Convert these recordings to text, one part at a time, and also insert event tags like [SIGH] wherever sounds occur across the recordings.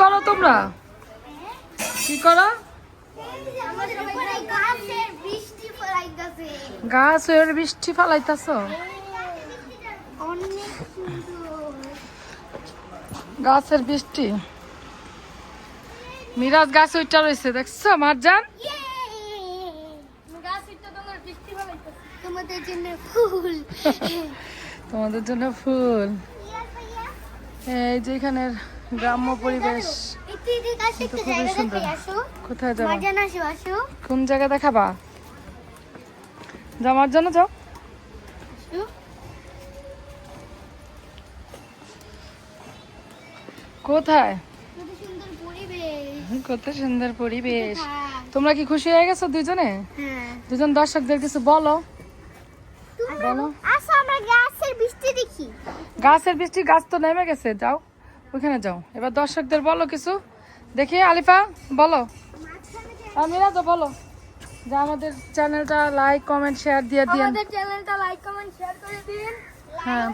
করো তোমরা? কি করো? গাছ হয়ে বৃষ্টি ফালাইতাছ? গাছের বৃষ্টি। মিরাজ গাছ ওইটা রয়েছে দেখছ মারজান? তোমাদের জন্য ফুল। তোমাদের জন্য ফুল। এই যে এখানের গ্রাম্য পরিবেশ কিন্তু খুবই সুন্দর। কোথায় যাব। কোন জায়গা দেখাবা যাও মারজান যাও। কোথায় কত সুন্দর পরিবেশ। তোমরা কি খুশি হয়ে গেছো দুজনে। দুজন দর্শকদের কিছু বলো বলো গাছের বৃষ্টি দেখি গাছের বৃষ্টি গাছ তো নেমে গেছে যাও ওখানে যাও। এবার দর্শকদের বলো কিছু। দেখি আলিফা বলো। আমিরা তো বলো। যে আমাদের চ্যানেলটা লাইক কমেন্ট শেয়ার দিয়ে দিন। আমাদের চ্যানেলটা লাইক কমেন্ট শেয়ার করে দিন। হ্যাঁ।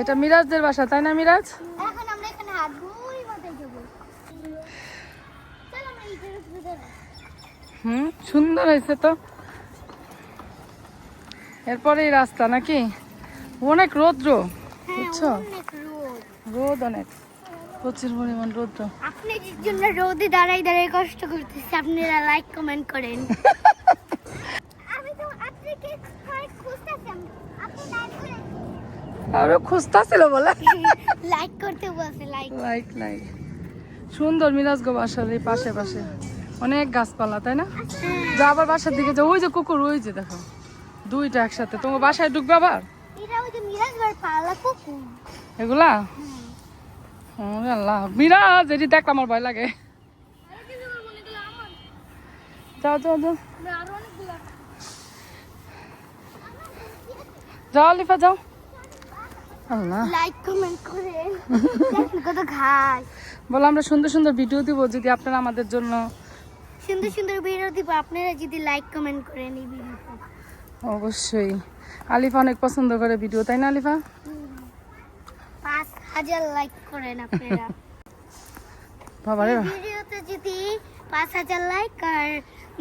এটা মিরাজদের বাসা তাই না মিরাজ? এখন আমরা এখানে। হুম সুন্দর হয়েছে তো। এরপরেই রাস্তা নাকি? অনেক রৌদ্র। হ্যাঁ বুঝছ? রোদ অনেক। প্রচুর পরিমাণ রৌদ্র। আপনাদের জন্য রোদে দাঁড়াই দাঁড়াই কষ্ট করতেছি। আপনারা লাইক কমেন্ট করেন। আরও খুঁজতাছিল বলে। [LAUGHS] লাইক করতে বলছে লাইক লাইক লাইক সুন্দর মিরাজ গো বাসার এই পাশে পাশে। অনেক গাছপালা তাই না? যা আবার বাসার দিকে যা। ওই যে কুকুর ওই যে দেখো। দুইটা একসাথে। তোমার বাসায় ঢুকবে আবার? এগুলা? আল্লাহ। মিরাজ এটি দেখলাম আমার ভয় লাগে। যাও যাও যাও। যাও আলিফা যাও। আল্লাহ। লাইক কমেন্ট করেন কত বলো আমরা সুন্দর সুন্দর ভিডিও দিব যদি আপনারা আমাদের জন্য। সুন্দর সুন্দর ভিডিও দিব। আপনারা যদি লাইক কমেন্ট করেন এই ভিডিওতে অবশ্যই। আলিফা অনেক পছন্দ করে ভিডিও তাই না আলিফা? পাঁচ হাজার লাইক করেন আপনারা। [LAUGHS] বাবা। রে ভিডিওতে যদি পাঁচ হাজার লাইক আর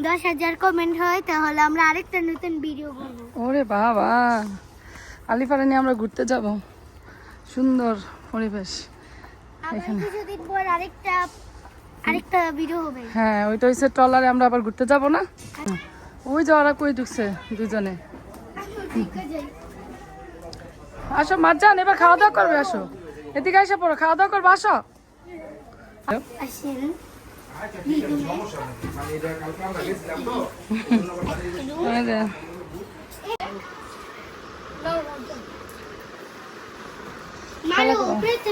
দশ হাজার কমেন্ট হয় তাহলে আমরা আরেকটা নতুন ভিডিও করব ওরে বাবা। আলিফারে নিয়ে আমরা ঘুরতে যাব। সুন্দর পরিবেশ। এখানে। কিছুদিন পর আরেকটা আরেকটা ভিডিও হবে। হ্যাঁ ওইটা হচ্ছে ট্রলারে আমরা আবার ঘুরতে যাব না? ওই যে ওরা কই ঢুকছে দুজনে। আসো মারজান এবার খাওয়া দাওয়া করবে আসো। এদিকে এসে পড়ো খাওয়া দাওয়া করবে আসো। আসেন এই যে, মারো উপরে তো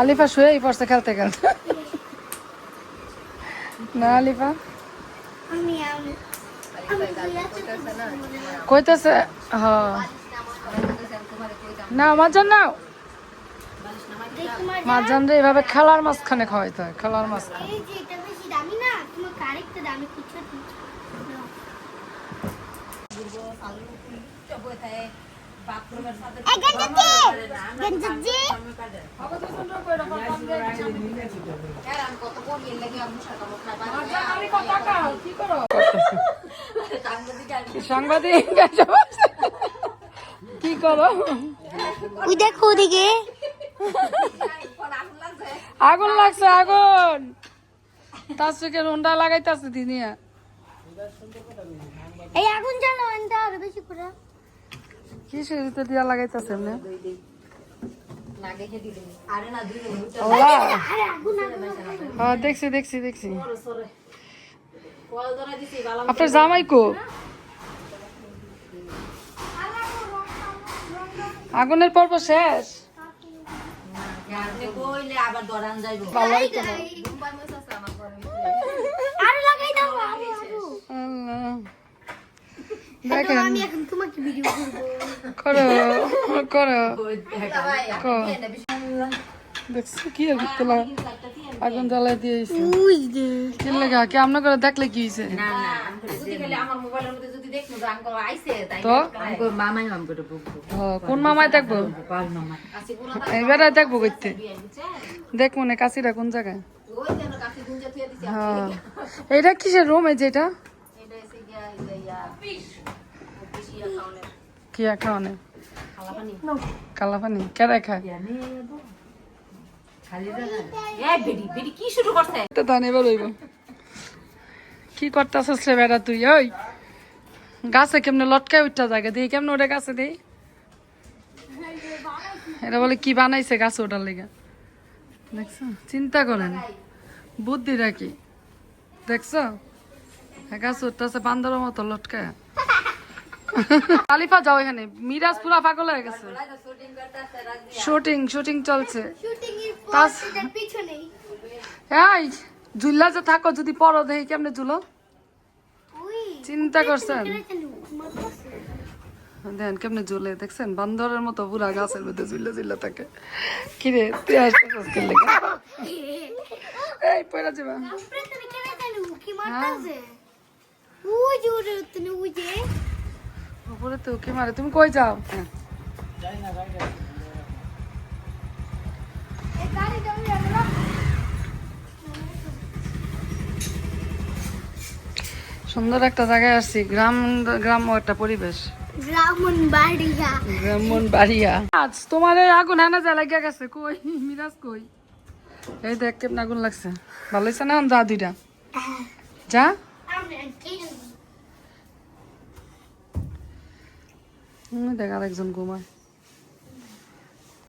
আলিফা শুয়েই পড়ছে খেলতে খেলতে না আলিফা? আমি আমি আমি কইতেছে হ। না মারজান নাও। দেখো মার মারজান রে এভাবে খেলার মাঝখানে খাওয়াইতে হয় খেলার মাঝখানে। এই যে এটা বেশি দামি সাংবাদিক কি করো ওই দেখো ওদিকে আগুন লাগছে আগুন তার চোখে রন্ডা লাগাইতেছে দিনিয়া এই আগুন জ্বালাও, আনতে আরও বেশি করে। দিয়া লাগাইতেছে এমনি হ্যাঁ দেখছি দেখছি দেখছি। আপনার জামাই কো? আগুনের পর্ব শেষ? ভালো দেখেন আমি এখন তোমাকে ভিডিও করব করো করো দেখছ কি আর করতে লাগে? আগুন জ্বালাই দিয়েছে উই দে কি লাগা? কি আপনার করে দেখলে কি হয়েছে না না যদি খালি আমার মোবাইলের মধ্যে যদি দেখনো যে আঙ্কল আইছে তাই তো আঙ্কল মামাই মাম করে বুকবো। কোন মামায় দেখব? পাল পুরো এবারে দেখব করতে দেখ মনে কাশিটা কোন জায়গায়। ওই যেন কাছে গুঞ্জা থুয়ে দিছে হ্যাঁ। এটা কিসের রুম এই যেটা কি একটা অনেক খালা পানি কালা পানি কেড়ে খায় নে দো খালি জানা এই বেডি বেডি কি করতেছিস রে বেড়া তুই ওই? গাছে কেমনে লটকায় উঠটা জায়গা দিই কেমনে ওটা গাছে দিই। এটা বলে কি বানাইছে গাছে ওটার লেগে? দেখছ? চিন্তা করেন। বুদ্ধি রাখি দেখছ? গাছে উঠতেছে বান্দরের মতো লটকায় আলিফা যাও এখানে। মিরাজ পুরা পাগল হয়ে গেছে। শুটিং শুটিং চলছে। এই ঝুল্লা যে থাকো, যদি পরো দেখি কেমনে ঝুলো। চিন্তা করছেন? দেন কেমনে ঝুলে, দেখছেন? বান্দরের মতো পুরা গাছের মধ্যে ঝুলে ঝুলে থাকে। কিরে, তুই লেগে? এই যাবা। উপরে উপরে তো কি মারে। তুমি কই যাও? আমরা সুন্দর একটা জায়গায় আসছি। গ্রাম গ্রাম্য একটা পরিবেশ। গ্রামন বাড়িয়া। গ্রামন বাড়িয়া। আজ তোমার এই আগুন হানা যা লাগিয়া গেছে কই? মিরাজ কই? এই দেখ কেমন আগুন লাগছে। ভালো হয়েছে না যা দুইটা? যা? কি হুম, দেখ আরেকজন ঘুমায়